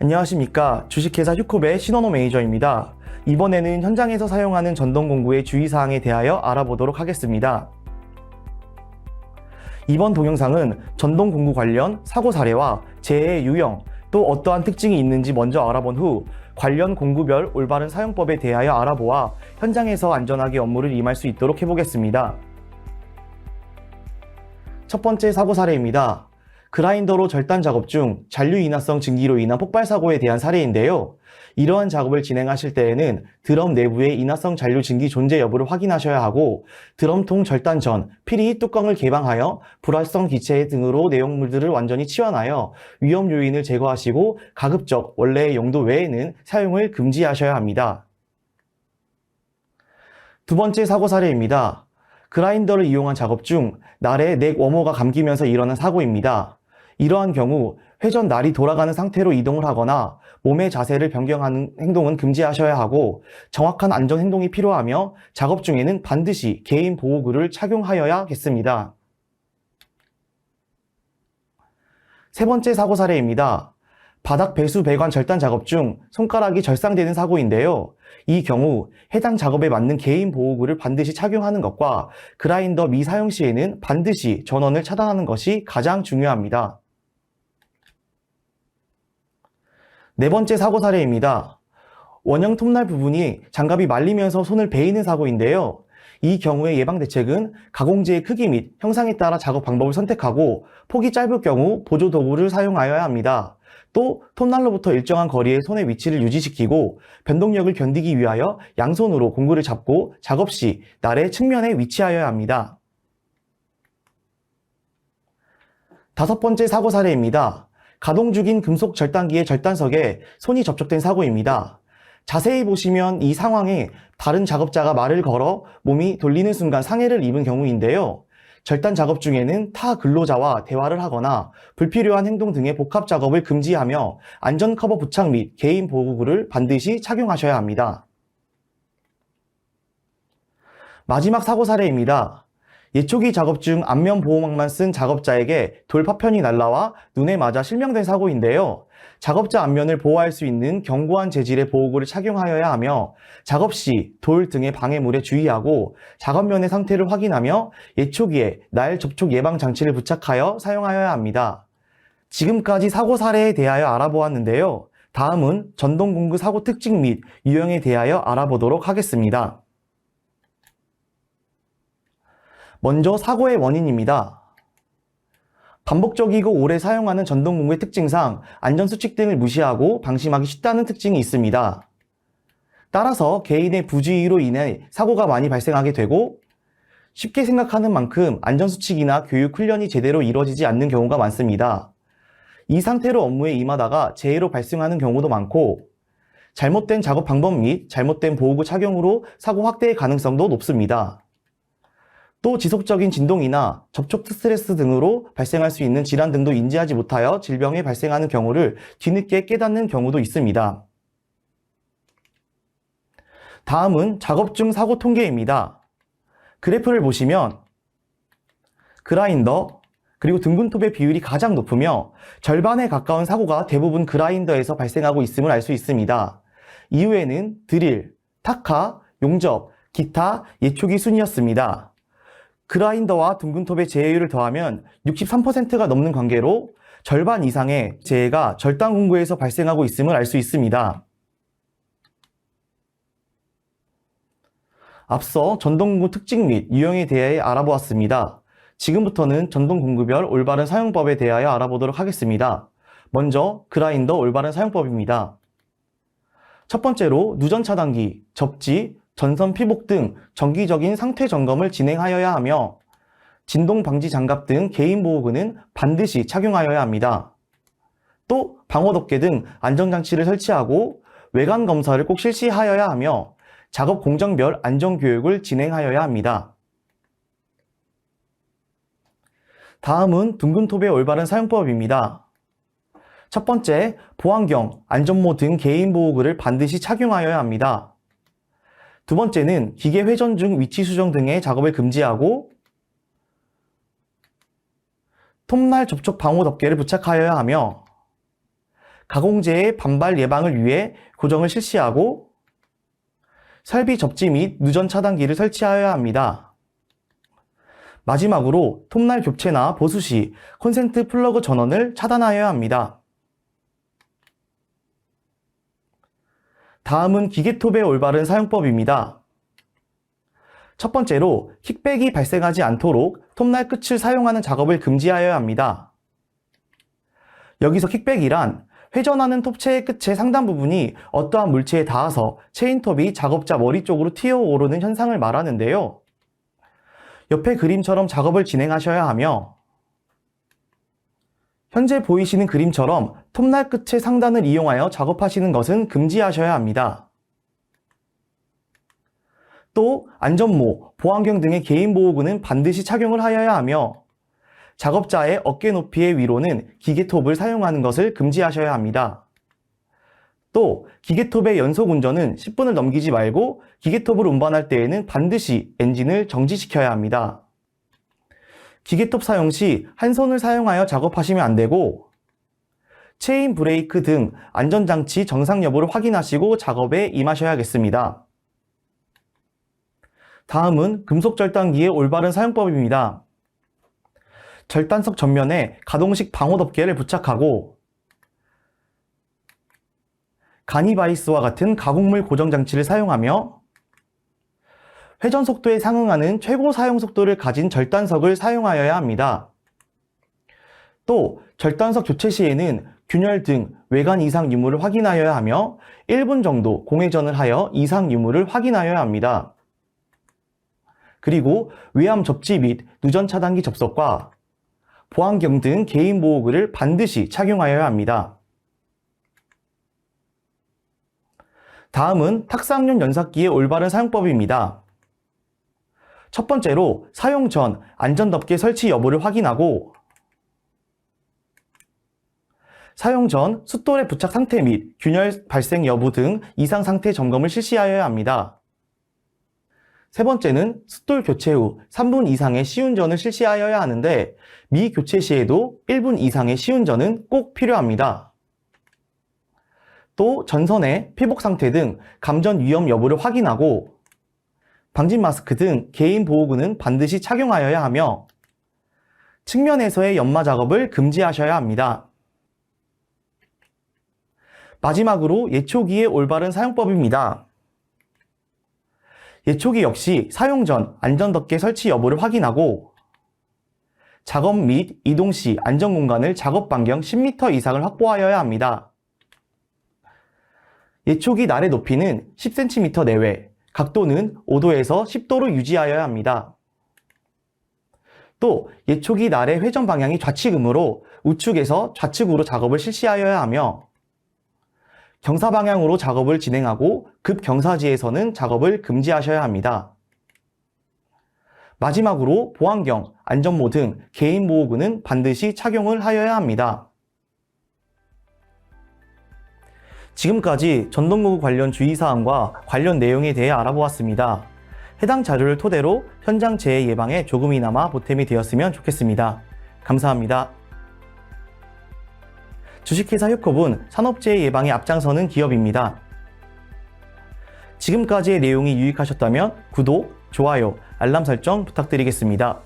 안녕하십니까. 주식회사 휴코베 신원호 매니저입니다. 이번에는 현장에서 사용하는 전동공구의 주의사항에 대하여 알아보도록 하겠습니다. 이번 동영상은 전동공구 관련 사고 사례와 재해 유형, 또 어떠한 특징이 있는지 먼저 알아본 후 관련 공구별 올바른 사용법에 대하여 알아보아 현장에서 안전하게 업무를 임할 수 있도록 해보겠습니다. 첫 번째 사고 사례입니다. 그라인더로 절단 작업 중 잔류 인화성 증기로 인한 폭발 사고에 대한 사례인데요. 이러한 작업을 진행하실 때에는 드럼 내부에 인화성 잔류 증기 존재 여부를 확인하셔야 하고 드럼통 절단 전 필히 뚜껑을 개방하여 불활성 기체 등으로 내용물들을 완전히 치환하여 위험 요인을 제거하시고 가급적 원래의 용도 외에는 사용을 금지하셔야 합니다. 두 번째 사고 사례입니다. 그라인더를 이용한 작업 중 날에 넥 워머가 감기면서 일어난 사고입니다. 이러한 경우 회전 날이 돌아가는 상태로 이동을 하거나 몸의 자세를 변경하는 행동은 금지하셔야 하고 정확한 안전 행동이 필요하며 작업 중에는 반드시 개인 보호구를 착용하여야겠습니다. 세 번째 사고 사례입니다. 바닥 배수 배관 절단 작업 중 손가락이 절상되는 사고인데요. 이 경우 해당 작업에 맞는 개인 보호구를 반드시 착용하는 것과 그라인더 미사용 시에는 반드시 전원을 차단하는 것이 가장 중요합니다. 네 번째 사고 사례입니다. 원형 톱날 부분이 장갑이 말리면서 손을 베이는 사고인데요. 이 경우의 예방 대책은 가공재의 크기 및 형상에 따라 작업 방법을 선택하고 폭이 짧을 경우 보조 도구를 사용하여야 합니다. 또 톱날로부터 일정한 거리에 손의 위치를 유지시키고 변동력을 견디기 위하여 양손으로 공구를 잡고 작업 시 날의 측면에 위치하여야 합니다. 다섯 번째 사고 사례입니다. 가동 중인 금속 절단기의 절단석에 손이 접촉된 사고입니다. 자세히 보시면 이 상황에 다른 작업자가 말을 걸어 몸이 돌리는 순간 상해를 입은 경우인데요. 절단 작업 중에는 타 근로자와 대화를 하거나 불필요한 행동 등의 복합 작업을 금지하며 안전 커버 부착 및 개인 보호구를 반드시 착용하셔야 합니다. 마지막 사고 사례입니다. 예초기 작업 중 안면 보호막만 쓴 작업자에게 돌 파편이 날라와 눈에 맞아 실명된 사고인데요. 작업자 안면을 보호할 수 있는 견고한 재질의 보호구를 착용하여야 하며 작업 시 돌 등의 방해물에 주의하고 작업면의 상태를 확인하며 예초기에 날 접촉 예방 장치를 부착하여 사용하여야 합니다. 지금까지 사고 사례에 대하여 알아보았는데요. 다음은 전동공구 사고 특징 및 유형에 대하여 알아보도록 하겠습니다. 먼저 사고의 원인입니다. 반복적이고 오래 사용하는 전동공구의 특징상 안전수칙 등을 무시하고 방심하기 쉽다는 특징이 있습니다. 따라서 개인의 부주의로 인해 사고가 많이 발생하게 되고 쉽게 생각하는 만큼 안전수칙이나 교육 훈련이 제대로 이루어지지 않는 경우가 많습니다. 이 상태로 업무에 임하다가 재해로 발생하는 경우도 많고 잘못된 작업 방법 및 잘못된 보호구 착용으로 사고 확대의 가능성도 높습니다. 또 지속적인 진동이나 접촉 스트레스 등으로 발생할 수 있는 질환 등도 인지하지 못하여 질병이 발생하는 경우를 뒤늦게 깨닫는 경우도 있습니다. 다음은 작업 중 사고 통계입니다. 그래프를 보시면 그라인더 그리고 등분톱의 비율이 가장 높으며 절반에 가까운 사고가 대부분 그라인더에서 발생하고 있음을 알 수 있습니다. 이후에는 드릴, 타카, 용접, 기타, 예초기 순이었습니다. 그라인더와 둥근톱의 재해율을 더하면 63%가 넘는 관계로 절반 이상의 재해가 절단 공구에서 발생하고 있음을 알 수 있습니다. 앞서 전동공구 특징 및 유형에 대해 알아보았습니다. 지금부터는 전동공구별 올바른 사용법에 대하여 알아보도록 하겠습니다. 먼저 그라인더 올바른 사용법입니다. 첫 번째로 누전 차단기, 접지, 전선 피복 등 정기적인 상태 점검을 진행하여야 하며 진동 방지 장갑 등 개인 보호구는 반드시 착용하여야 합니다. 또 방어 덮개 등 안전장치를 설치하고 외관 검사를 꼭 실시하여야 하며 작업 공정별 안전 교육을 진행하여야 합니다. 다음은 둥근톱의 올바른 사용법입니다. 첫 번째, 보안경, 안전모 등 개인 보호구를 반드시 착용하여야 합니다. 두 번째는 기계 회전 중 위치 수정 등의 작업을 금지하고 톱날 접촉 방호 덮개를 부착하여야 하며 가공재의 반발 예방을 위해 고정을 실시하고 설비 접지 및 누전 차단기를 설치하여야 합니다. 마지막으로 톱날 교체나 보수 시 콘센트 플러그 전원을 차단하여야 합니다. 다음은 기계톱의 올바른 사용법입니다. 첫 번째로 킥백이 발생하지 않도록 톱날 끝을 사용하는 작업을 금지하여야 합니다. 여기서 킥백이란 회전하는 톱체의 끝의 상단 부분이 어떠한 물체에 닿아서 체인톱이 작업자 머리 쪽으로 튀어오르는 현상을 말하는데요. 옆에 그림처럼 작업을 진행하셔야 하며 현재 보이시는 그림처럼 톱날 끝의 상단을 이용하여 작업하시는 것은 금지하셔야 합니다. 또 안전모, 보안경 등의 개인 보호구는 반드시 착용을 하여야 하며 작업자의 어깨 높이의 위로는 기계톱을 사용하는 것을 금지하셔야 합니다. 또 기계톱의 연속 운전은 10분을 넘기지 말고 기계톱을 운반할 때에는 반드시 엔진을 정지시켜야 합니다. 기계톱 사용 시 한 손을 사용하여 작업하시면 안 되고 체인 브레이크 등 안전장치 정상 여부를 확인하시고 작업에 임하셔야겠습니다. 다음은 금속 절단기의 올바른 사용법입니다. 절단석 전면에 가동식 방호 덮개를 부착하고 가니바이스와 같은 가공물 고정 장치를 사용하며 회전 속도에 상응하는 최고 사용 속도를 가진 절단석을 사용하여야 합니다. 또 절단석 교체 시에는 균열 등 외관 이상 유무를 확인하여야 하며 1분 정도 공회전을 하여 이상 유무를 확인하여야 합니다. 그리고 외암 접지 및 누전 차단기 접속과 보안경 등 개인 보호구를 반드시 착용하여야 합니다. 다음은 탁상용 연삭기의 올바른 사용법입니다. 첫 번째로 사용 전 안전덮개 설치 여부를 확인하고 사용 전 숫돌의 부착 상태 및 균열 발생 여부 등 이상 상태 점검을 실시하여야 합니다. 세 번째는 숫돌 교체 후 3분 이상의 시운전을 실시하여야 하는데 미교체 시에도 1분 이상의 시운전은 꼭 필요합니다. 또 전선의 피복 상태 등 감전 위험 여부를 확인하고 방진 마스크 등 개인 보호구는 반드시 착용하여야 하며 측면에서의 연마 작업을 금지하셔야 합니다. 마지막으로 예초기의 올바른 사용법입니다. 예초기 역시 사용 전 안전덮개 설치 여부를 확인하고 작업 및 이동 시 안전 공간을 작업 반경 10m 이상을 확보하여야 합니다. 예초기 날의 높이는 10cm 내외, 각도는 5도에서 10도로 유지하여야 합니다. 또 예초기 날의 회전 방향이 좌측이므로 우측에서 좌측으로 작업을 실시하여야 하며 경사 방향으로 작업을 진행하고 급경사지에서는 작업을 금지하셔야 합니다. 마지막으로 보안경, 안전모 등 개인 보호구는 반드시 착용을 하여야 합니다. 지금까지 전동무구 관련 주의사항과 관련 내용에 대해 알아보았습니다. 해당 자료를 토대로 현장 재해 예방에 조금이나마 보탬이 되었으면 좋겠습니다. 감사합니다. 주식회사 휴컵은 산업재해 예방에 앞장서는 기업입니다. 지금까지의 내용이 유익하셨다면 구독, 좋아요, 알람 설정 부탁드리겠습니다.